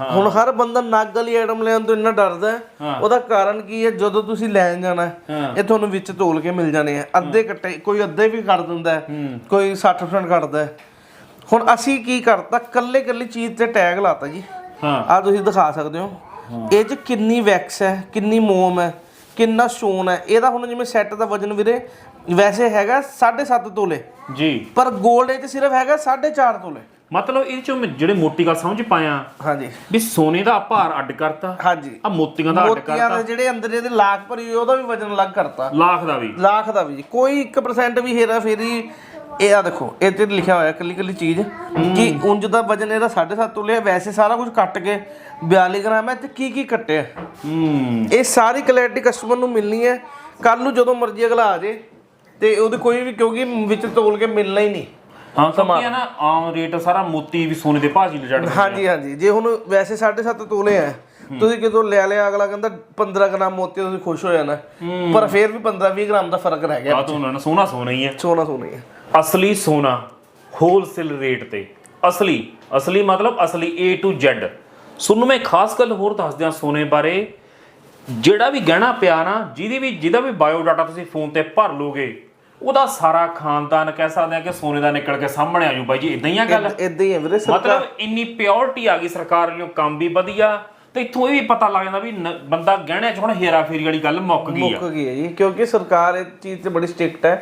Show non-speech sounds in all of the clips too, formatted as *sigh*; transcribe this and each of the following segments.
ਹੁਣ ਹਰ ਬੰਦਾ ਨਗ ਵਾਲੀ ਆਈਟਮ ਲੈਣ ਤੋਂ ਇੰਨਾ ਡਰਦਾ ਹੈ। ਉਹਦਾ ਕਾਰਨ ਕੀ ਹੈ? ਜਦੋਂ ਤੁਸੀਂ ਲੈਣ ਜਾਣਾ ਇਹ ਤੁਹਾਨੂੰ ਵਿੱਚ ਤੋਲ ਕੇ ਮਿਲ ਜਾਣੇ ਆ। ਅੱਧੇ ਕੱਟੇ ਕੋਈ ਅੱਧੇ ਵੀ ਕਰ ਦਿੰਦਾ ਕੋਈ 60% ਕੱਟਦਾ। ਹੁਣ ਅਸੀਂ ਕੀ ਕਰਤਾ? ਕੱਲੇ ਕੱਲੀ ਚੀਜ਼ ਤੇ ਟੈਗ ਲਾਤਾ ਜੀ। ਹਾਂ। ਆ ਤੁਸੀਂ ਦਿਖਾ ਸਕਦੇ ਹੋ। ਇਹ ਚ ਕਿੰਨੀ ਵੈਕਸ ਹੈ ਕਿੰਨੀ ਮੋਮ ਹੈ ਕਿੰਨਾ ਸਟੋਨ ਹੈ। ਇਹਦਾ ਹੁਣ ਜਿਵੇਂ ਸੈੱਟ ਦਾ ਵਜਨ ਵੀਰੇ ਵੈਸੇ ਹੈਗਾ 7.5 ਤੋਲੇ। ਜੀ। ਪਰ 골ਡ ਇਹ ਚ ਸਿਰਫ ਹੈਗਾ 4.5 ਤੋਲੇ। ਮਤਲਬ ਇਹ ਚੋਂ ਮੈਂ ਜਿਹੜੇ ਮੋਟੀ ਗੱਲ ਸਮਝ ਪਾਇਆ ਹਾਂਜੀ। ਵੀ ਸੋਨੇ ਦਾ ਭਾਰ ਅੱਡ ਕਰਤਾ ਹਾਂਜੀ। ਆ ਮੋਤੀਆਂ ਦਾ ਅੱਡ ਮੋਤੀਆਂ ਕਰਤਾ। ਦੇ ਜਿਹੜੇ ਅੰਦਰ ਇਹਦੇ ਲਾਖ ਭਰੀ ਹੋਈ, ਉਹਦਾ ਵੀ ਵਜਨ ਅਲੱਗ ਕਰਤਾ। ਲੱਖ ਦਾ ਵੀ। ਲੱਖ ਦਾ ਵੀ। ਜੀ ਕੋਈ 1% ਵੀ ਹੇਰਾ ਫੇਰੀ ਇਹ ਆ ਦੇਖੋ ਇਹ ਤੇ ਲਿਖਿਆ ਹੋਇਆ ਕੱਲੀ ਕੱਲੀ ਚੀਜ਼। ਕਿ ਉਂਝ ਦਾ ਵਜਨ ਇਹਦਾ 7.5 ਤੋਲੇ ਵੈਸੇ ਸਾਰਾ ਕੁਝ ਕੱਟ ਕੇ 42 ਗ੍ਰਾਮ ਹੈ ਤੇ ਕੀ ਕੀ ਕੱਟਿਆ? ਹੂੰ। ਇਹ ਸਾਰੀ ਕਲੈਰਿਟੀ ਕਸਟਮਰ ਨੂੰ ਮਿਲਣੀ ਹੈ। ਕੱਲ ਨੂੰ ਜਦੋਂ ਮਰਜ਼ੀ ਅਗਲਾ ਆ ਜੇ ਤੇ ਉਹਦੇ ਕੋਈ ਵੀ ਕਿਉਂਕਿ ਵਿੱਚ ਤੋਲ ਕੇ ਮਿਲਣਾ ਹੀ ਨਹੀਂ। ਹਾਂ ਕਿਉਂਕਿ ਇਹ ਨਾ ਆਮ ਰੇਟ ਸਾਰਾ ਮੋਤੀ ਵੀ ਸੋਨੇ ਦੇ ਭਾਅ ਹੀ ਲਿਜੜ ਹਾਂਜੀ ਹਾਂਜੀ। ਜੇ ਹੁਣ ਵੈਸੇ 7.5 ਤੋਲੇ ਆ। ਤੁਸੀਂ ਕਿਤੋਂ ਲੈ ਲਿਆ ਅਗਲਾ ਕਹਿੰਦਾ 15 ਗ੍ਰਾਮ ਮੋਤੀ ਤੁਸੀਂ ਖੁਸ਼ ਹੋ ਜਾਣਾ। ਪਰ ਫਿਰ ਵੀ 15 20 ਗ੍ਰਾਮ ਦਾ ਫ਼ਰਕ ਰਹਿ ਗਿਆ ਆ ਤੋਂ ਨਾ ਸੋਨਾ ਸੋਨਾ ਹੀ ਹੈ ਸੋਨਾ ਸੋਨਾ ਹੀ ਹੈ ਅਸਲੀ ਸੋਨਾ ਹੋਲਸੇਲ ਰੇਟ ਤੇ। ਅਸਲੀ ਅਸਲੀ ਮਤਲਬ ਅਸਲੀ A to Z ਸੁਣ ਮੈਂ ਖਾਸ ਗੱਲ ਹੋਰ ਦੱਸ ਦਿਆਂ ਸੋਨੇ ਬਾਰੇ। ਜਿਹੜਾ ਵੀ ਗਹਿਣਾ ਪਿਆ ਨਾ ਜਿਹਦੀ ਵੀ ਜਿਹਦਾ ਵੀ ਬਾਇਓ ਡਾਟਾ ਤੁਸੀਂ ਫੋਨ ਤੇ ਭਰ ਲੋਗੇ ਉਹਦਾ ਸਾਰਾ ਖਾਨਦਾਨ ਕਹਿ ਸਕਦੇ ਆ ਕਿ ਸੋਨੇ ਦਾ ਨਿਕਲ ਕੇ ਸਾਹਮਣੇ ਆ ਜੂ ਬਾਈ ਜੀ ਇਦਾਂ ਹੀ ਆ ਗੱਲ? ਇਦਾਂ ਹੀ ਹੈ ਵੀਰੇ ਸਰਕਾਰ ਮਤਲਬ ਇੰਨੀ ਪਿਓਰਿਟੀ ਆ ਗਈ ਸਰਕਾਰ ਵੱਲੋਂ ਕੰਮ ਵੀ ਵਧੀਆ ਤੇ ਇੱਥੋਂ ਇਹ ਵੀ ਪਤਾ ਲੱਗ ਜਾਂਦਾ ਵੀ ਨ- ਬੰਦਾ ਗਹਿਣਿਆਂ 'ਚ ਹੁਣ ਹੇਰਾ ਫੇਰੀ ਵਾਲੀ ਗੱਲ ਮੁੱਕ ਗਈ ਆ। ਮੁੱਕ ਗਈ ਹੈ ਜੀ ਕਿਉਂਕਿ ਸਰਕਾਰ ਇਹ ਚੀਜ਼ ਤੇ ਬੜੀ ਸਟ੍ਰਿਕਟ ਹੈ।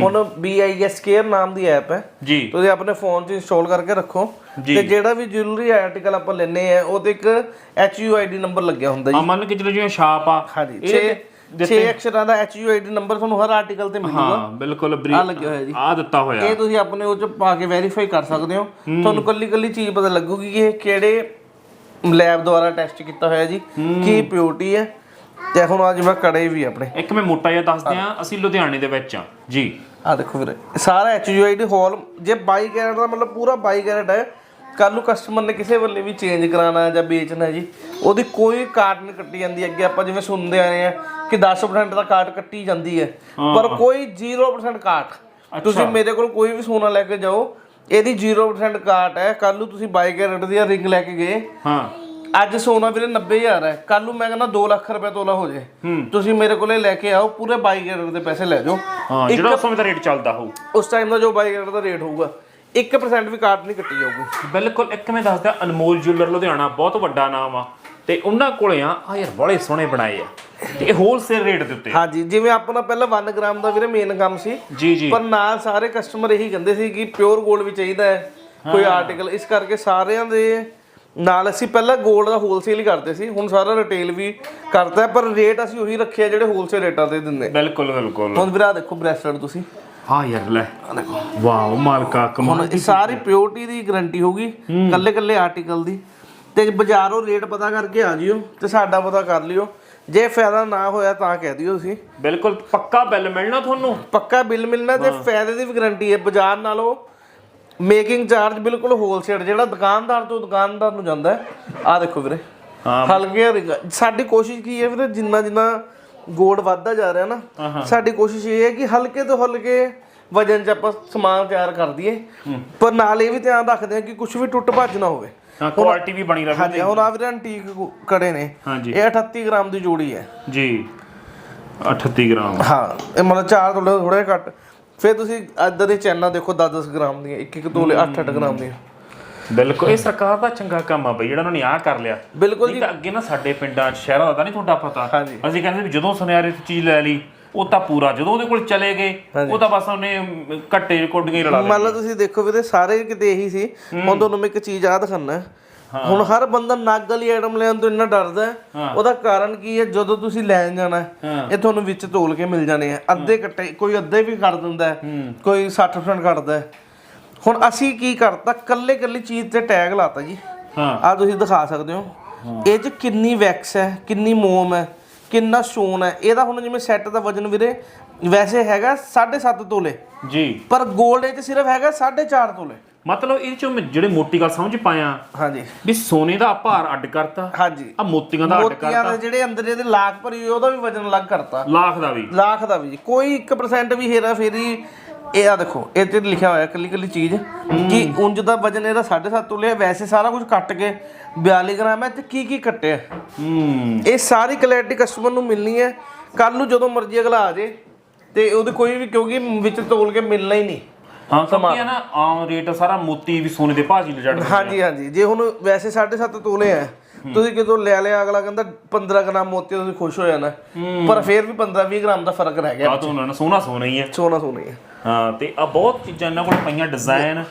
ਹੁਣ BIS ਕੇਅਰ ਨਾਮ ਦੀ ਐਪ ਹੈ। ਜੀ। ਤੁਸੀਂ ਆਪਣੇ ਫੋਨ 'ਚ ਇੰਸਟਾਲ ਕਰਕੇ ਰੱਖੋ। ਤੇ ਜਿਹੜਾ ਵੀ ਜੁਐਲਰੀ ਆਰਟੀਕਲ ਆਪਾਂ ਲੈਨੇ ਆ ਉਹਦੇ ਇੱਕ HUID ਨੰਬਰ ਲੱਗਿਆ ਹੁੰਦਾ ਜੀ। ਆ ਮੰਨ ਕੇ ਚਲੋ ਜਿਵੇਂ ਛਾਪ ਆ ਹਾਂਜੀ ਇਹਦੇ 6 6 ਅਕਸ਼ਰਾਂ ਦਾ HUID ਨੰਬਰ ਤੁਹਾਨੂੰ ਹਰ ਆਰਟੀਕਲ ਤੇ ਮਿਲੂਗਾ। ਹਾਂ ਬਿਲਕੁਲ ਆ ਲੱਗਿਆ ਹੋਇਆ ਜੀ। ਆ ਦਿੱਤਾ ਹੋਇਆ। ਇਹ ਤੁਸੀਂ ਆਪਣੇ ਉਹ ਚ ਪਾ ਕੇ ਵੈਰੀਫਾਈ ਕਰ ਸਕਦੇ ਹੋ। ਤੁਹਾਨੂੰ ਕੱਲੀ ਕੱਲੀ ਚੀਜ਼ ਪਤਾ ਲੱਗੂਗੀ ਕਿ ਇਹ ਕਿਹੜੇ ਲੈਬ ਦੁਆਰਾ ਟੈਸਟ ਕੀਤਾ ਹੋਇਆ ਜੀ। ਕੀ ਪਿਓਰਟੀ ਹੈ। ਤੇ ਹੁਣ ਅੱਜ ਮੈਂ ਕੜੇ ਵੀ ਆਪਣੇ। ਇੱਕ ਮੈਂ ਮੋਟਾ ਜਿਹਾ ਦੱਸਦੇ ਆ ਅਸੀਂ ਲੁਧਿਆਣੇ ਦੇ ਵਿੱਚ ਆ ਜੀ। ਆ ਦੇਖੋ ਵੀਰੇ ਸਾਰਾ HUID ਹਾਲ ਜੇ 22 ਕੈਰਟ ਦਾ ਮਤਲਬ ਪੂਰਾ 22 ਕੈਰਟ ਹੈ ਕੱਲ ਨੂੰ ਕਸਟਮਰ ਨੇ ਕਿਸੇ ਵੱਲੇ ਵੀ ਚੇਂਜ ਕਰਾਣਾ ਜਾਂ ਵੇਚਣਾ ਜੀ ਉਹਦੀ ਕੋਈ ਕਾਟ ਨਹੀਂ ਕੱਟੀ ਜਾਂਦੀ। ਅੱਗੇ ਆਪਾਂ ਜਿਵੇਂ ਸੁਣਦੇ ਆਏ ਆ ਕਿ 10% ਦਾ ਕਾਟ ਕੱਟੀ ਜਾਂਦੀ ਹੈ। ਪਰ ਕੋਈ 0% ਕਾਟ ਤੁਸੀਂ ਮੇਰੇ ਕੋਲ ਕੋਈ ਵੀ ਸੋਨਾ ਲੈ ਕੇ ਜਾਓ ਇਹਦੀ 0% ਕਾਟ ਹੈ। ਕੱਲ ਨੂੰ ਤੁਸੀਂ 22 ਕੈਰਟ ਦੀ ਰਿੰਗ ਲੈ ਕੇ ਗਏ। ਹਾਂ। ਅੱਜ ਸੋਨਾ ਵੀਰੇ 90000 ਹੈ। ਕੱਲ ਨੂੰ ਮੈਂ ਕਹਿੰਦਾ 2 ਲੱਖ ਰੁਪਏ ਤੋਲਾ ਹੋ ਜੇ। ਤੁਸੀਂ ਮੇਰੇ ਕੋਲੇ ਲੈ ਕੇ ਆਓ ਪੂਰੇ 22 ਕੈਰਟ ਦੇ ਪੈਸੇ ਲੈ ਜਾਓ। ਹਾਂ ਜਿਹੜਾ ਉਸ ਸਮੇਂ ਦਾ ਰੇਟ ਚੱਲਦਾ ਹੋਊ। ਉਸ ਟਾਈਮ ਦਾ ਜੋ 22 ਕੈਰਟ ਦਾ ਰੇਟ ਹੋਊਗਾ 1% ਵੀ ਕਾਟ ਨਹੀਂ ਕੱਟੀ ਜਾਊਗੀ। ਬਿਲਕੁਲ ਇੱਕ ਮੈਂ ਦੱਸਦਾ ਅਨਮੋਲ ਜੁਐਲਰ ਲੁਧਿਆਣਾ ਬਹੁਤ ਵੱਡਾ ਨਾਮ ਆ। ਤੇ ਉਹਨਾਂ ਕੋਲੇ ਆ ਆ ਯਾਰ ਬੜੇ ਸੋਹਣੇ ਬਣਾਏ ਆ। ਤੇ ਇਹ ਹੋਲਸੇਲ ਰੇਟ ਦੇ ਉੱਤੇ। ਹਾਂਜੀ ਜਿਵੇਂ ਆਪਣਾ ਪਹਿਲਾਂ 1 ਗ੍ਰਾਮ ਦਾ ਵੀਰੇ ਮੇਨ ਕੰਮ ਸੀ। ਜੀ ਜੀ। ਪਰ ਨਾਲ ਸਾਰੇ ਕਸਟਮਰ ਇਹੀ ਕਹਿੰਦੇ ਸੀ ਕਿ ਪਿਓਰ 골ਡ ਵੀ ਚਾਹੀਦਾ ਹੈ। ਕੋਈ ਆਰਟੀਕਲ ਇਸ ਕਰਕੇ ਸਾਰਿਆਂ ਦੇ ਨਾਲ ਅਸੀਂ ਪਹਿਲਾਂ 골ਡ ਦਾ ਹੋਲਸੇਲ ਹੀ ਕਰਦੇ ਸੀ। ਹੁਣ ਸਾਰਾ ਰਿਟੇਲ ਵੀ ਕਰਦਾ ਪਰ ਰੇਟ ਅਸੀਂ ਉਹੀ ਰੱਖਿਆ ਜਿਹੜੇ ਹੋਲਸੇਲ ਰੇਟਾਂ ਤੇ ਦਿੰਦੇ। ਬਿਲਕੁਲ ਬਿਲਕੁਲ। ਹੁਣ ਵੀਰੇ ਦੇਖੋ ਬ੍ਰੈਸਲੇਟ ਤੁਸੀਂ। ਹਾਂ ਯਾਰ ਲੈ। ਵਾਓ ਮਾਲਕਾ ਕਮਾਲ ਹੁਣ ਇਹ ਸਾਰੀ ਪਿਓਰਟੀ ਦੀ ਗਾਰੰਟੀ ਹੋਗੀ ਕੱਲੇ ਕੱਲੇ ਆਰਟੀਕਲ ਦੀ। ਤੇ ਬਾਜ਼ਾਰੋਂ ਰੇਟ ਪਤਾ ਕਰਕੇ ਆ ਜਿਓ ਤੇ ਸਾਡਾ ਪਤਾ ਕਰ ਲਿਓ। ਜੇ ਫਾਇਦਾ ਨਾ ਹੋਇਆ ਤਾਂ ਕਹਿ ਦਿਓ ਤੁਸੀਂ। ਬਿਲਕੁਲ ਪੱਕਾ ਬਿੱਲ ਮਿਲਣਾ ਤੁਹਾਨੂੰ? ਪੱਕਾ ਬਿੱਲ ਮਿਲਣਾ ਤੇ ਫਾਇਦੇ ਦੀ ਵੀ ਗਾਰੰਟੀ ਹੈ। ਬਾਜ਼ਾਰ ਨਾਲੋਂ ਮੇਕਿੰਗ ਚਾਰਜ ਬਿਲਕੁਲ ਹੋਲਸੇਲ ਜਿਹੜਾ ਦੁਕਾਨਦਾਰ ਤੋਂ ਦੁਕਾਨਦਾਰ ਨੂੰ ਜਾਂਦਾ ਆ ਦੇਖੋ ਵੀਰੇ। ਹਲਕੇ ਸਾਡੀ ਕੋਸ਼ਿਸ਼ ਕੀ ਹੈ ਵੀਰੇ ਜਿੰਨਾ ਜਿੰਨਾ ਗੋੜ ਵੱਧਦਾ ਜਾ ਰਿਹਾ ਨਾ ਸਾਡੀ ਕੋਸ਼ਿਸ਼ ਇਹ ਹੈ ਕਿ ਹਲਕੇ ਤੋਂ ਹਲਕੇ ਵਜਨ 'ਚ ਆਪਾਂ ਸਮਾਨ ਤਿਆਰ ਕਰ ਦਈਏ। ਪਰ ਨਾਲ ਇਹ ਵੀ ਧਿਆਨ ਰੱਖਦੇ ਹਾਂ ਕਿ ਕੁਝ ਵੀ ਟੁੱਟ ਭੱਜ ਨਾ ਹੋਵੇ। ਹਾਂ ਕੁਆਲਿਟੀ ਵੀ ਬਣੀ ਰਹੇ ਹਾਂਜੀ ਹੁਣ ਆ ਵੀਰੇ ਐਂਟੀਕ ਕੜੇ ਨੇ। ਹਾਂਜੀ। ਇਹ 38 ਗ੍ਰਾਮ ਦੀ ਜੋੜੀ ਹੈ। ਜੀ। 38 ਗ੍ਰਾਮ। ਹਾਂ ਇਹ ਮਤਲਬ ਚਾਰ ਤੋਲੇ ਥੋੜੇ ਘੱਟ। ਫਿਰ ਤੁਸੀਂ ਇੱਧਰ ਦੇ ਚੈਨਾ ਦੇਖੋ 10-10 ਗ੍ਰਾਮ ਦੀਆਂ ਇੱਕ ਇੱਕ ਤੋਲੇ 8-8 ਗ੍ਰਾਮ ਦੀਆਂ। ਬਿਲਕੁਲ। ਇਹ ਸਰਕਾਰ ਦਾ ਚੰਗਾ ਕੰਮ ਆ ਬਈ ਜਿਹੜਾ ਉਹਨਾਂ ਨੇ ਆਹ ਕਰ ਲਿਆ। ਬਿਲਕੁਲ ਤਾਂ ਅੱਗੇ ਨਾ ਸਾਡੇ ਪਿੰਡਾਂ 'ਚ ਸ਼ਹਿਰਾਂ ਦਾ ਨਹੀਂ ਤੁਹਾਡਾ ਪਤਾ। ਅਸੀਂ ਕਹਿੰਦੇ ਵੀ ਜਦੋਂ ਸੁਨਿਆਰੇ ਤੋਂ ਚੀਜ਼ ਲੈ ਲਈ ਉਹ ਤਾਂ ਪੂਰਾ ਜਦੋਂ ਉਹਦੇ ਕੋਲ ਚਲੇ ਗਏ ਉਹ ਤਾਂ ਬਸ ਉਹਨੇ ਘੱਟੇ ਕੋਡੀਆਂ ਹੀ ਰਲਾ ਮੰਨ ਲਓ ਤੁਸੀਂ ਦੇਖੋ ਵੀਰੇ ਸਾਰੇ ਕਿਤੇ ਇਹੀ ਸੀ ਹੁਣ ਤੁਹਾਨੂੰ ਮੈਂ ਇੱਕ ਚੀਜ਼ ਆ ਦਿਖਾਣਾ ਹੁਣ ਹਰ ਬੰਦਾ ਨਗ ਵਾਲੀ ਆਈਟਮ ਲੈਣ ਤੋਂ ਇੰਨਾ ਡਰਦਾ ਹੈ। ਉਹਦਾ ਕਾਰਨ ਕੀ ਹੈ? ਜਦੋਂ ਤੁਸੀਂ ਲੈਣ ਜਾਣਾ ਇਹ ਤੁਹਾਨੂੰ ਵਿੱਚ ਤੋਲ ਕੇ ਮਿਲ ਜਾਣੇ ਆ। ਅੱਧੇ ਕੱਟੇ ਕੋਈ ਅੱਧੇ ਵੀ ਕਰ ਦਿੰਦਾ ਕੋਈ 60% ਕੱਟਦਾ। ਹੁਣ ਅਸੀਂ ਕੀ ਕਰਤਾ? ਕੱਲੇ ਕੱਲੀ ਚੀਜ਼ ਤੇ ਟੈਗ ਲਾਤਾ ਜੀ। ਹਾਂ। ਆ ਤੁਸੀਂ ਦਿਖਾ ਸਕਦੇ ਹੋ। ਇਹ ਚ ਕਿੰਨੀ ਵੈਕਸ ਹੈ ਕਿੰਨੀ ਮੋਮ ਹੈ। ਕਿੰਨਾ ਸਟੋਨ ਹੈ। ਇਹਦਾ ਹੁਣ ਜਿਵੇਂ ਸੈੱਟ ਦਾ ਵਜਨ ਵੀਰੇ ਵੈਸੇ ਹੈਗਾ 7.5 ਤੋਲੇ। ਜੀ। ਪਰ 골ਡ ਇਹ ਚ ਸਿਰਫ ਹੈਗਾ 4.5 ਤੋਲੇ। ਮਤਲਬ ਇਹ ਚੋਂ ਮੈਂ ਜਿਹੜੇ ਮੋਟੀ ਗੱਲ ਸਮਝ ਪਾਇਆ ਹਾਂਜੀ। ਵੀ ਸੋਨੇ ਦਾ ਭਾਰ ਅੱਡ ਕਰਤਾ ਹਾਂਜੀ। ਆ ਮੋਤੀਆਂ ਦਾ ਅੱਡ ਮੋਤੀਆਂ ਕਰਤਾ। ਦੇ ਜਿਹੜੇ ਅੰਦਰ ਇਹਦੇ ਲਾਖ ਭਰੀ ਹੋਈ ਉਹਦਾ ਵੀ ਵਜਨ ਅਲੱਗ ਕਰਤਾ। ਲੱਖ ਦਾ ਵੀ। ਲੱਖ ਦਾ ਵੀ। ਕੋਈ 1% ਵੀ ਹੇਰਾ ਫੇਰੀ ਇਹ ਆ ਦੇਖੋ ਇਹ ਤੇ ਲਿਖਿਆ ਹੋਇਆ ਕੱਲੀ ਕੱਲੀ ਚੀਜ਼। ਕਿ ਉਂਝ ਦਾ ਵਜਨ ਇਹਦਾ 7.5 ਤੋਲੇ ਹੈ ਵੈਸੇ ਸਾਰਾ ਕੁਝ ਕੱਟ ਕੇ 42 ਗ੍ਰਾਮ ਹੈ ਤੇ ਕੀ ਕੀ ਕੱਟਿਆ? ਹੂੰ। ਇਹ ਸਾਰੀ ਕਲੈਰਿਟੀ ਕਸਟਮਰ ਨੂੰ ਮਿਲਣੀ ਹੈ। ਕੱਲ ਨੂੰ ਜਦੋਂ ਮਰਜ਼ੀ ਅਗਲਾ ਆ ਜੇ ਤੇ ਉਹਦੇ ਕੋਈ ਵੀ ਕਿਉਂਕਿ ਵਿੱਚ ਤੋਲ ਕੇ ਮਿਲਣਾ ਹੀ ਨਹੀਂ। ਹਾਂ ਇਹ ਨਾ ਆਮ ਰੇਟ ਸਾਰਾ ਮੋਤੀ ਵੀ ਸੋਨੇ ਦੇ ਭਾਜੀ ਲੈ ਹਾਂਜੀ ਹਾਂਜੀ। ਜੇ ਹੁਣ ਵੈਸੇ 7.5 ਤੋਲੇ ਆ ਤੁਸੀਂ ਕਿਤੋਂ ਲੈ ਲਿਆ ਅਗਲਾ ਕਹਿੰਦਾ 15 ਗ੍ਰਾਮ ਮੋਤੀ ਤੁਸੀਂ ਖੁਸ਼ ਹੋ ਜਾਣਾ। ਪਰ ਫਿਰ ਵੀ 15 20 ਗ੍ਰਾਮ ਦਾ ਫ਼ਰਕ ਰਹਿ ਗਿਆ ਆ ਤਾਂ ਉਹਨਾਂ ਨੇ ਸੋਨਾ ਸੋਨਾ ਹੀ ਹੈ ਸੋਨਾ ਸੋਨੀ ਹੈ ਹਾਂ ਤੇ ਆ ਬਹੁਤ ਚੀਜ਼ਾਂ ਇਹਨਾਂ ਕੋਲ ਪਈਆਂ ਡਿਜ਼ਾਈਨ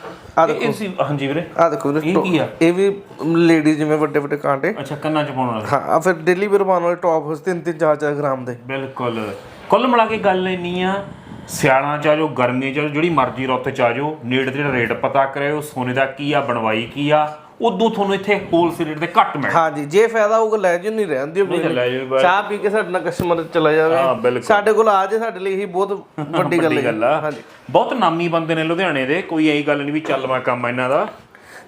ਇਹ ਸੀ ਹਾਂਜੀ ਵੀਰੇ। ਆ ਦੇਖੋ ਵੀਰੇ, ਇਹ ਕੀ ਆ? ਇਹ ਵੀ ਲੇਡੀ ਜਿਵੇਂ ਵੱਡੇ ਵੱਡੇ ਕਾਂਟੇ। ਅੱਛਾ ਕੰਨਾਂ ਚ ਪਾਉਣ ਵਾਲੇ। ਹਾਂ ਆ ਫਿਰ ਡੇਲੀ ਵੇਅਰ ਪਾਉਣ ਵਾਲੇ ਟੌਪ ਉਸ 3 3 4 4 ਗ੍ਰਾਮ ਦੇ। ਬਿਲਕੁਲ। ਕੁੱਲ ਮਿਲਾ ਕੇ ਗੱਲ ਇੰਨੀ ਆ ਸਿਆਲਾਂ ਚ ਆ ਜਾਓ ਗਰਮੀ ਚ ਜਿਹੜੀ ਮਰਜ਼ੀ ਰੁੱਤ ਚ ਆ ਜਾਓ ਨੇੜੇ ਤੇ ਰੇਟ ਪਤਾ ਕਰਿਓ ਸੋਨੇ ਦਾ ਕੀ ਆ ਬਣਵਾਈ ਕੀ ਆ। ਉਦੋਂ ਤੁਹਾਨੂੰ ਇੱਥੇ ਹੋਲਸੇਲ ਰੇਟ ਤੇ ਘੱਟ ਮਿਲ ਹਾਂਜੀ ਜੇ ਫਾਇਦਾ ਹੋਊਗਾ ਲੈ ਜਿਓ ਨਹੀਂ ਰਹਿਣ ਦਿਓ ਨਹੀਂ ਲੈ। ਚਾਹ ਪੀ ਕੇ ਸਾਡੇ ਨਾਲ ਕਸਟਮਰ ਚਲਾ ਹਾਂ, ਜਾਵੇ ਬਿਲਕੁਲ। ਸਾਡੇ ਕੋਲ ਆ ਜੇ ਸਾਡੇ ਲਈ ਇਹੀ ਬਹੁਤ *laughs* ਵੱਡੀ ਗੱਲ ਹੈ। ਗੱਲ ਆ। ਹਾਂਜੀ। ਬਹੁਤ ਨਾਮੀ ਬੰਦੇ ਨੇ ਲੁਧਿਆਣੇ ਦੇ ਕੋਈ ਐਈ ਗੱਲ ਨਹੀਂ ਵੀ ਚੱਲਵਾ ਕੰਮ ਆ ਇਹਨਾਂ ਦਾ।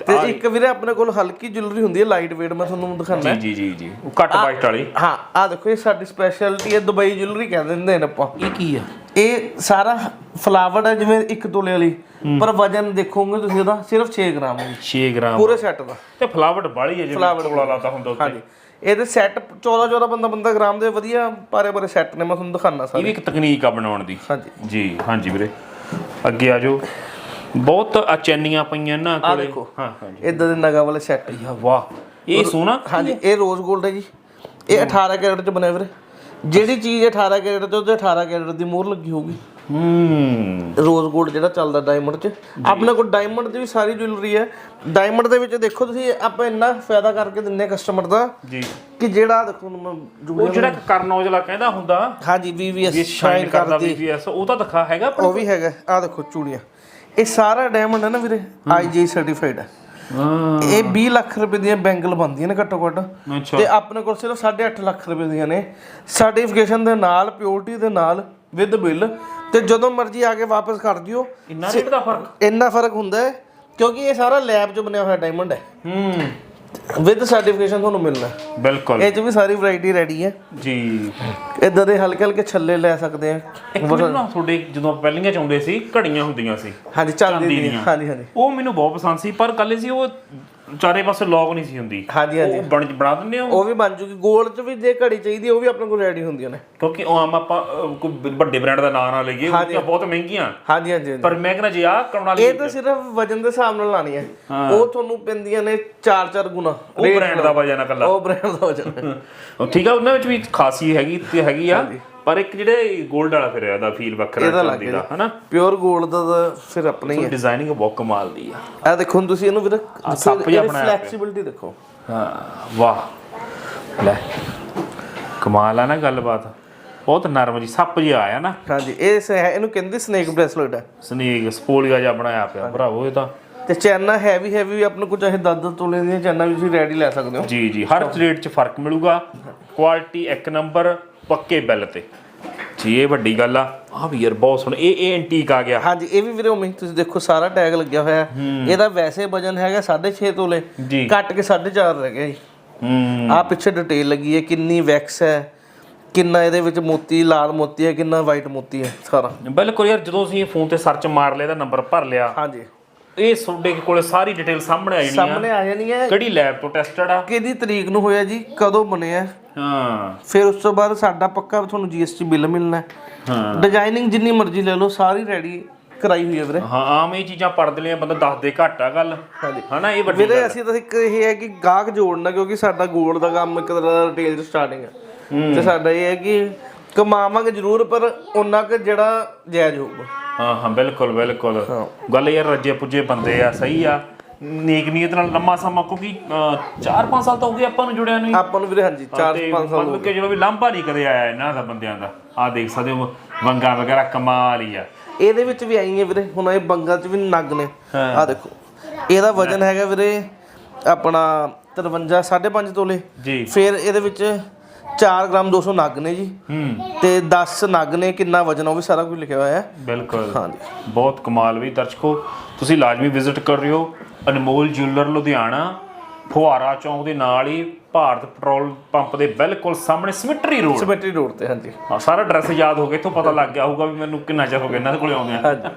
ਤੇ ਇੱਕ ਵੀਰੇ ਆਪਣੇ ਕੋਲ ਹਲਕੀ ਜੁਐਲਰੀ ਹੁੰਦੀ ਹੈ ਲਾਈਟ weight ਮੈਂ ਤੁਹਾਨੂੰ ਦਿਖਾਣਾ ਜੀ ਜੀ ਜੀ ਉਹ ਘੱਟ ਬਾਈਟ ਵਾਲੀ। ਹਾਂ ਆ ਦੇਖੋ ਇਹ ਸਾਡੀ ਸਪੈਸ਼ਲਿਟੀ ਹੈ ਦੁਬਈ ਜੁਐਲਰੀ ਕਹਿੰਦੇ ਹੁੰਦੇ ਨੇ ਆਪਾਂ। ਇਹ ਕੀ ਆ? ਇਹ ਸਾਰਾ ਫਲਾਵਰ ਹੈ ਜਿਵੇਂ ਇੱਕ ਤੋਲੇ ਵਾਲੀ। ਪਰ ਵਜਨ ਦੇਖੋਗੇ ਤੁਸੀਂ ਉਹਦਾ ਸਿਰਫ 6 ਗ੍ਰਾਮ ਹੈ 6 ਗ੍ਰਾਮ। ਪੂਰੇ ਸੈੱਟ ਦਾ। ਤੇ ਫਲਾਵਟ ਬਾਲੀ ਹੈ ਜਿਵੇਂ ਤੋਲਾ ਲਾਤਾ ਹੁੰਦਾ ਉੱਤੇ। ਹਾਂਜੀ। ਇਹਦੇ ਸੈੱਟ 14 14 ਬੰਦਾ ਬੰਦਾ ਗ੍ਰਾਮ ਦੇ ਵਧੀਆ ਪਾਰੇ ਪਾਰੇ ਸੈੱਟ ਨੇ ਮੈਂ ਤੁਹਾਨੂੰ ਦਿਖਾਣਾ ਇਹ ਸਾਰੇ। ਵੀ ਇੱਕ ਤਕਨੀਕ ਆ ਬਣਾਉਣ ਦੀ। ਹਾਂਜੀ। ਜੀ ਹਾਂਜੀ ਵੀਰੇ। ਅੱਗੇ ਆ ਜਾਓ। ਬਹੁਤ ਆ ਚੈਨੀਆਂ ਪਈਆਂ ਇਹਨਾਂ ਕੋਲੇ। ਦੇਖੋ। ਹਾਂ ਹਾਂਜੀ। ਇਦਾਂ ਦੇ ਨਗਾ ਵਾਲੇ ਸੈੱਟ ਯਾ ਵਾਹ। ਇਹ ਸੋਨਾ? ਹਾਂਜੀ ਇਹ ਰੋਜ਼ 골ਡ ਹੈ ਜੀ। ਇਹ 18 ਕੈਰਟ ਚ ਬਣਿਆ ਵੀਰੇ। ਜਿਹੜੀ ਚੀਜ਼ 18 ਕੈਰਟ ਤੇ ਉਹਦੇ 18 ਕੈਰਟ ਦੀ ਮੋਹਰ ਲੱਗੀ ਹੋਊਗੀ। ਹੂੰ। ਰੋਜ਼ 골ਡ ਜਿਹੜਾ ਚੱਲਦਾ ਡਾਇਮੰਡ 'ਚ। ਆਪਣੇ ਕੋਲ ਡਾਇਮੰਡ ਦੀ ਵੀ ਸਾਰੀ ਜੁਐਲਰੀ ਹੈ। ਡਾਇਮੰਡ ਦੇ ਵਿੱਚ ਦੇਖੋ ਤੁਸੀਂ ਆਪਾਂ ਇੰਨਾ ਫਾਇਦਾ ਕਰਕੇ ਦਿੰਨੇ ਕਸਟਮਰ ਦਾ ਜੀ। ਕਿ ਜਿਹੜਾ ਦੇਖੋ ਮੈਂ ਉਹ ਜਿਹੜਾ ਕਰਨ ਔਜਲਾ ਕਹਿੰਦਾ ਹੁੰਦਾ। ਹਾਂਜੀ VVS ਵੀ ਸ਼ਾਈਨ ਕਰਦਾ ਵੀਵੀਐਸ ਉਹ ਤਾਂ ਦਿਖਾ ਹੈਗਾ ਉਹ ਵੀ ਹੈਗਾ ਆ ਦੇਖੋ ਚੂੜੀਆਂ। ਇਹ ਸਾਰਾ ਡਾਇਮੰਡ ਹੈ ਨਾ ਵੀਰੇ ਆਈਜੀ ਸਰਟੀਫਾਈਡ ਹਾਂ। ਇਹ 20 ਲੱਖ ਰੁਪਏ ਦੀਆਂ ਬੈਂਗਲ ਬਣਦੀਆਂ ਨੇ ਘੱਟੋ ਘੱਟ। ਤੇ ਆਪਣੇ ਕੋਲ ਸਿਰਫ 8.5 ਲੱਖ ਰੁਪਏ ਦੀਆਂ ਨੇ। ਸਰਟੀਫਿਕੇਸ਼ਨ ਦੇ ਨਾਲ ਪਿਓਰਿਟੀ ਦੇ ਨਾਲ ਵਿਦ ਬਿੱਲ ਤੇ ਜਦੋਂ ਮਰਜ਼ੀ ਆ ਕੇ ਵਾਪਸ ਕਰ ਦਿਓ। ਇੰਨਾ ਰੇਟ ਦਾ ਫ਼ਰਕ? ਇੰਨਾ ਫ਼ਰਕ ਹੁੰਦਾ ਹੈ ਕਿਉਂਕਿ ਇਹ ਸਾਰਾ ਲੈਬ 'ਚ ਬਣਿਆ ਹੋਇਆ ਡਾਇਮੰਡ ਹੈ। ਹੂੰ। ਵਿਦ ਸਰਟੀਫਿਕੇਸ਼ਨ ਤੁਹਾਨੂੰ ਮਿਲਣਾ। ਹੈ। ਬਿਲਕੁਲ। ਇਹ 'ਚ ਵੀ ਸਾਰੀ ਵੈਰਾਈਟੀ ਰੈਡੀ ਹੈ। ਜੀ। ਇਦਾਂ ਦੇ ਹਲਕੇ ਹਲਕੇ ਛੱਲੇ ਲੈ ਸਕਦੇ ਆ ਇੱਕ ਮੈਨੂੰ ਨਾ ਤੁਹਾਡੇ ਜਦੋਂ ਪਹਿਲੀਆਂ ਚ ਆਉਂਦੇ ਸੀ ਘੜੀਆਂ ਹੁੰਦੀਆਂ ਸੀ। ਹਾਂਜੀ ਚਾਂਦੀ ਚਾਂਦੀ ਦੀਆਂ ਦੀਆਂ। ਹਾਂਜੀ ਹਾਂਜੀ। ਉਹ ਮੈਨੂੰ ਬਹੁਤ ਪਸੰਦ ਸੀ ਪਰ ਕੱਲੇ ਸੀ ਉਹ ਚਾਰੇ ਪਾਸੇ ਲੌਕ ਨਹੀਂ ਸੀ ਹੁੰਦੀ। ਹਾਂਜੀ ਹਾਂਜੀ। ਉਹ ਬਣ ਬਣਾ ਦਿੰਦੇ ਹੋ। ਉਹ ਵੀ ਬਣ ਜੂਗੀ। 골ਡ 'ਚ ਵੀ ਜੇ ਘੜੀ ਚਾਹੀਦੀ ਉਹ ਵੀ ਆਪਣੇ ਕੋਲ ਰੈਡੀ ਹੁੰਦੀਆਂ ਨੇ। ਕਿਉਂਕਿ ਉਹ ਆਮ ਆਪਾਂ ਕੋਈ ਵੱਡੇ ਬ੍ਰਾਂਡ ਦਾ ਨਾਂ ਨਾ ਲਈਏ ਉਹ ਬਹੁਤ ਮਹਿੰਗੀਆਂ। ਹਾਂਜੀ ਹਾਂਜੀ। ਪਰ ਮੈਂ ਕਹਿੰਦਾ ਜੇ ਆ ਕਰਾਉਣ ਵਾਲੀ ਇਹ ਤਾਂ ਸਿਰਫ ਵਜਨ ਦੇ ਹਿਸਾਬ ਨਾਲ ਲਾਣੀ ਹੈ। ਉਹ ਤੁਹਾਨੂੰ ਪੈਂਦੀਆਂ ਨੇ 4-4 ਗੁਣਾ। ਉਹ ਬ੍ਰਾਂਡ ਦਾ ਵਜਨ ਆ ਕੱਲਾ ਉਹ ਬ੍ਰਾਂਡ ਦਾ ਵਜਨ *laughs* ਠੀਕ ਆ ਉਹਨਾਂ ਵਿੱਚ ਵੀ ਖਾਸੀ ਹੈਗੀ ਤੇ ਹੈਗੀ ਆ। ਪਰ ਇੱਕ ਜਿਹੜੇ 골ਡ ਵਾਲਾ ਫਿਰ ਇਹਦਾ ਫੀਲ ਵੱਖਰਾ ਚਾਂਦੀ ਦਾ ਹਨਾ? ਪਿਓਰ 골ਡ ਦਾ ਫਿਰ ਆਪਣਾ ਹੀ। ਡਿਜ਼ਾਈਨਿੰਗ ਬਹੁਤ ਕਮਾਲ ਦੀ ਆ। ਇਹ ਦੇਖੋ ਤੁਸੀਂ ਇਹਨੂੰ ਵੀਰ ਸੱਪ ਜਿਹਾ ਬਣਾਇਆ। ਫਲੈਕਸੀਬਿਲਟੀ ਦੇਖੋ। ਹਾਂ ਵਾਹ। ਲੈ ਕਮਾਲ ਆ ਨਾ ਗੱਲਬਾਤ। ਬਹੁਤ ਨਰਮ ਜੀ ਸੱਪ ਜਿਹਾ ਆਇਆ ਨਾ। ਹਾਂਜੀ ਇਹ ਇਹਨੂੰ ਕਹਿੰਦੇ ਸਨੇਕ ਬ੍ਰੈਸਲੇਟ ਹੈ ਸਨੇਕ ਸਪੋਲੀਆ ਜਿਹਾ ਬਣਾਇਆ ਪਿਆ ਭਰਾਵੋ ਇਹ ਤਾਂ। ਤੇ ਚੈਨਾ ਹੈਵੀ ਹੈਵੀ ਵੀ ਆਪਣੇ ਕੋਲ ਚਾਹੇ 10 ਤੋਲੇ ਦੀਆਂ ਚੈਨਾ ਵੀ ਤੁਸੀਂ ਰੈਡੀ ਲੈ ਸਕਦੇ ਹੋ। ਜੀ ਜੀ ਹਰ ਰੇਟ 'ਚ ਫ਼ਰਕ ਮਿਲੂਗਾ। ਕੁਆਲਿਟੀ ਇੱਕ ਨੰਬਰ ਪੱਕੇ ਬਿੱਲ ਤੇ। ਜੀ ਇਹ ਵੱਡੀ ਗੱਲ ਆ। ਆ ਵੀ ਯਾਰ ਬਹੁਤ ਸੋਹਣਾ। ਇਹ ਇਹ ਐਂਟੀਕ ਆ ਗਿਆ। ਹਾਂਜੀ ਇਹ ਵੀ ਵੀਰੇ ਉਮੀ ਤੁਸੀਂ ਦੇਖੋ ਸਾਰਾ ਟੈਗ ਲੱਗਿਆ ਹੋਇਆ। ਇਹਦਾ ਵੈਸੇ ਵਜਨ ਹੈਗਾ 6.5 ਤੋਲੇ। ਕੱਟ ਕੇ 4.5 ਰਹਿ ਗਿਆ ਜੀ। ਹੂੰ। ਆ ਪਿੱਛੇ ਡਿਟੇਲ ਲੱਗੀ ਹੈ ਕਿੰਨੀ ਵੈਕਸ ਹੈ ਕਿੰਨਾ ਇਹਦੇ ਵਿੱਚ ਮੋਤੀ ਲਾਲ ਮੋਤੀ ਹੈ ਕਿੰਨਾ ਵਾਈਟ ਮੋਤੀ ਹੈ ਸਾਰਾ। ਬਿਲਕੁਲ ਯਾਰ ਜਦੋਂ ਅਸੀਂ ਫੋਨ ਤੇ ਸਰਚ ਮਾਰ ਲਿਆ ਤਾਂ ਨੰਬਰ ਭਰ ਲਿਆ। ਹਾਂਜੀ। ਇਹ ਤੁਹਾਡੇ ਕੋਲੇ ਸਾਰੀ ਡਿਟੇਲ ਸਾਹਮਣੇ ਆ ਜਾਣੀ ਆ। ਸਾਹਮਣੇ ਆ ਜਾਣੀ ਹੈ ਕਿਹੜੀ ਲੈਬ ਤੋਂ ਟੈਸਟਡ ਆ? ਕਿਹਦੀ ਤਰੀਕ ਨੂੰ ਹੋਇਆ ਜੀ? ਕਦੋਂ ਬਣਿਆ? ਹਾਂ। ਫਿਰ ਉਸ ਤੋਂ ਬਾਅਦ ਸਾਡਾ ਪੱਕਾ ਤੁਹਾਨੂੰ ਜੀਐਸਟੀ ਬਿੱਲ ਮਿਲਣਾ। ਹੈ। ਡਿਜ਼ਾਈਨਿੰਗ ਜਿੰਨੀ ਮਰਜ਼ੀ ਲੈ ਲਓ ਸਾਰੀ ਰੈਡੀ ਕਰਾਈ ਹੋਈ ਹੈ ਵੀਰੇ। ਹਾਂ ਆਮ ਇਹ ਚੀਜ਼ਾਂ ਪੜਦੇ ਲਿਆ ਬੰਦਾ ਦੱਸ ਦੇ ਘੱਟ ਆ ਗੱਲ। ਹਨਾ ਇਹ ਵੱਡੀ ਵੀਰੇ ਅਸੀਂ ਤਾਂ ਇੱਕ ਇਹ ਹੈ ਕਿ ਗਾਹਕ ਜੋੜਨਾ ਕਿਉਂਕਿ ਸਾਡਾ 골ਡ ਦਾ ਕੰਮ ਇੱਕ ਤਰ੍ਹਾਂ ਦਾ ਰਿਟੇਲ ਚ ਸਟਾਰਟਿੰਗ ਹੈ। ਤੇ ਸਾਡਾ ਇਹ ਹੈ ਕਿ ਕਮਾਵਾਂਗੇ ਜ਼ਰੂਰ ਪਰ ਉਹਨਾਂ ਕੁ ਜਿਹੜਾ ਜਾਇਜ਼ ਹੋਊਗਾ। ਹਾਂ ਹਾਂ ਬਿਲਕੁਲ ਬਿਲਕੁਲ। ਗੱਲ ਯਾਰ ਰੱਜੇ ਪੁੱਜੇ ਬੰਦੇ ਆ ਸਹੀ ਆ। ਨੇਕ ਨੀਅਤ ਨਾਲ ਲੰਮਾ ਸਮਾਂ ਕਿਉਂਕਿ 4-5 ਸਾਲ ਤਾਂ ਹੋ ਗਏ ਆਪਾਂ ਨੂੰ ਜੁੜਿਆ ਨੂੰ ਹੀ। ਆਪਾਂ ਨੂੰ ਵੀਰੇ ਹਾਂਜੀ 4-5 ਤੇ ਸਾਲ ਮਤਲਬ ਕਿ ਜਦੋਂ ਵੀ ਲਾਂਭਾ ਨਹੀਂ ਕਦੇ ਆਇਆ ਇਹਨਾਂ ਦਾ ਬੰਦਿਆਂ ਦਾ। ਆ ਦੇਖ ਸਕਦੇ ਹੋ ਵੰਗਾ ਵਗੈਰਾ ਕਮਾਲ ਹੀ ਆ। ਇਹਦੇ ਵਿੱਚ ਵੀ ਆਈ ਹੈ ਵੀਰੇ ਹੁਣ ਇਹ ਬੰਗਾ ਚ ਵੀ ਨਗ ਨੇ। ਆ ਦੇਖੋ ਇਹਦਾ ਵਜਨ ਹੈਗਾ ਵੀਰੇ ਆਪਣਾ 53 5.5 ਤੋਲੇ। ਜੀ। ਫਿਰ ਇਹਦੇ ਵਿੱਚ 4 ਗ੍ਰਾਮ 200 ਨਗ ਨੇ ਜੀ। ਹੂੰ। ਤੇ 10 ਨਗ ਨੇ ਕਿੰਨਾ ਵਜਨ ਉਹ ਵੀ ਸਾਰਾ ਕੁਝ ਲਿਖਿਆ ਹੋਇਆ ਹੈ। ਬਿਲਕੁਲ। ਹਾਂਜੀ। ਬਹੁਤ ਕਮਾਲ ਵੀ ਦਰਸ਼ਕੋ। ਤੁਸੀਂ ਲਾਜ਼ਮੀ ਵਿਜ਼ਿਟ ਕਰ ਰਿਓ ਅਨਮੋਲ ਜਿਊਲਰ ਲੁਧਿਆਣਾ ਫੁਹਾਰਾ ਚੌਂਕ ਦੇ ਨਾਲ ਹੀ ਭਾਰਤ ਪੈਟਰੋਲ ਪੰਪ ਦੇ ਬਿਲਕੁਲ ਸਾਹਮਣੇ ਸਿਮਟਰੀ ਰੋਡ। ਸਮਿਟਰੀ ਰੋਡ ਤੇ ਹਾਂਜੀ। ਹਾਂ ਸਾਰਾ ਐਡਰੈਸ ਯਾਦ ਹੋ ਗਿਆ ਇੱਥੋਂ ਪਤਾ ਲੱਗ ਗਿਆ ਹੋਊਗਾ ਵੀ ਮੈਨੂੰ ਕਿੰਨਾ ਚਿਰ ਹੋ ਗਿਆ ਇਹਨਾਂ ਦੇ ਕੋਲੇ ਆਉਂਦੇ ਆ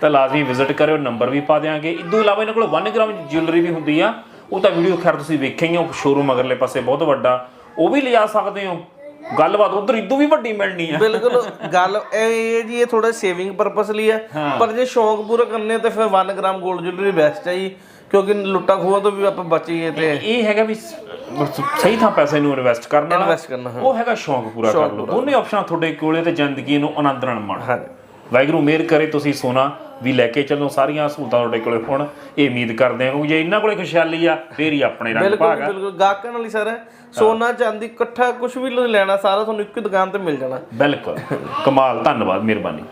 ਤਾਂ ਲਾਜ਼ਮੀ ਵਿਜ਼ਿਟ ਕਰਿਓ ਨੰਬਰ ਵੀ ਪਾ ਦਿਆਂਗੇ। ਇਸ ਤੋਂ ਇਲਾਵਾ ਇਹਨਾਂ ਕੋਲ 1 ਗ੍ਰਾਮ ਜਿਊਲਰੀ ਵੀ ਹੁੰਦੀ ਆ। ਉਹ ਤਾਂ ਵੀਡੀਓ ਖੈਰ ਤੁਸੀਂ ਵੇਖਿਆ ਹੀ ਆ ਸ਼ੋਰੂਮ ਅਗਰਲੇ ਪਾਸੇ ਬਹੁਤ ਵੱਡਾ। ਉਹ ਵੀ ਲਿਜਾ ਸਕਦੇ ਹੋ। ਗੱਲਬਾਤ ਉਧਰ ਇਦੋਂ ਵੀ ਵੱਡੀ ਮਿਲਣੀ ਆ। ਬਿਲਕੁਲ ਗੱਲ ਇਹ ਜੀ ਇਹ ਥੋੜਾ ਸੇਵਿੰਗ ਪਰਪਸ ਲਈ ਹੈ। ਪਰ ਜੇ ਸ਼ੌਂਕ ਪੂਰਾ ਕਰਨੇ ਤਾਂ ਫਿਰ 1 ਗ੍ਰਾਮ 골ਡ ਜੁਐਲਰੀ ਬੈਸਟ ਹੈ ਜੀ। ਕਿਉਂਕਿ ਲੁੱਟਾ ਖੋਹਾਂ ਤੋਂ ਵੀ ਆਪਾਂ ਬਚੀਏ ਤੇ ਇਹ ਹੈਗਾ ਵੀ ਸਹੀ ਥਾਂ ਪੈਸੇ ਨੂੰ ਇਨਵੈਸਟ ਕਰਨਾ। ਇਨਵੈਸਟ ਕਰਨਾ ਉਹ ਹੈਗਾ ਸ਼ੌਂਕ ਪੂਰਾ ਕਰ ਲਓ। ਦੋਨੇ ਆਪਸ਼ਨਾਂ ਤੁਹਾਡੇ ਕੋਲੇ ਤੇ ਜ਼ਿੰਦਗੀ ਨੂੰ ਆਨੰਦ ਨਾਲ ਮਾਣ। ਹਾਂਜੀ। ਵਾਹਿਗੁਰੂ ਮਿਹਰ ਕਰੇ ਤੁਸੀਂ ਸੋਨਾ ਵੀ ਲੈ ਕੇ ਚੱਲੋ। ਸਾਰੀਆਂ ਸਹੂਲਤਾਂ ਤੁਹਾਡੇ ਕੋਲੇ ਹੋਣ ਇਹ ਉਮੀਦ ਕਰਦੇ ਹਾਂ ਕਿਉਂਕਿ ਜੇ ਇਹਨਾਂ ਕੋਲੇ ਖੁਸ਼ਹਾਲੀ ਆ ਫੇਰ ਹੀ ਆਪਣੇ ਰੰਗ ਬਿਲਕੁਲ ਭਾਗ ਬਿਲਕੁਲ ਗਾਹਕਾਂ ਨਾਲ ਹੀ ਸਰ ਸੋਨਾ ਚਾਂਦੀ ਇਕੱਠਾ ਕੁਝ ਵੀ ਲੈਣਾ ਸਾਰਾ ਤੁਹਾਨੂੰ ਇੱਕ ਦੁਕਾਨ ਤੇ ਮਿਲ ਜਾਣਾ। ਬਿਲਕੁਲ। ਕਮਾਲ ਧੰਨਵਾਦ ਮਿਹਰਬਾਨੀ।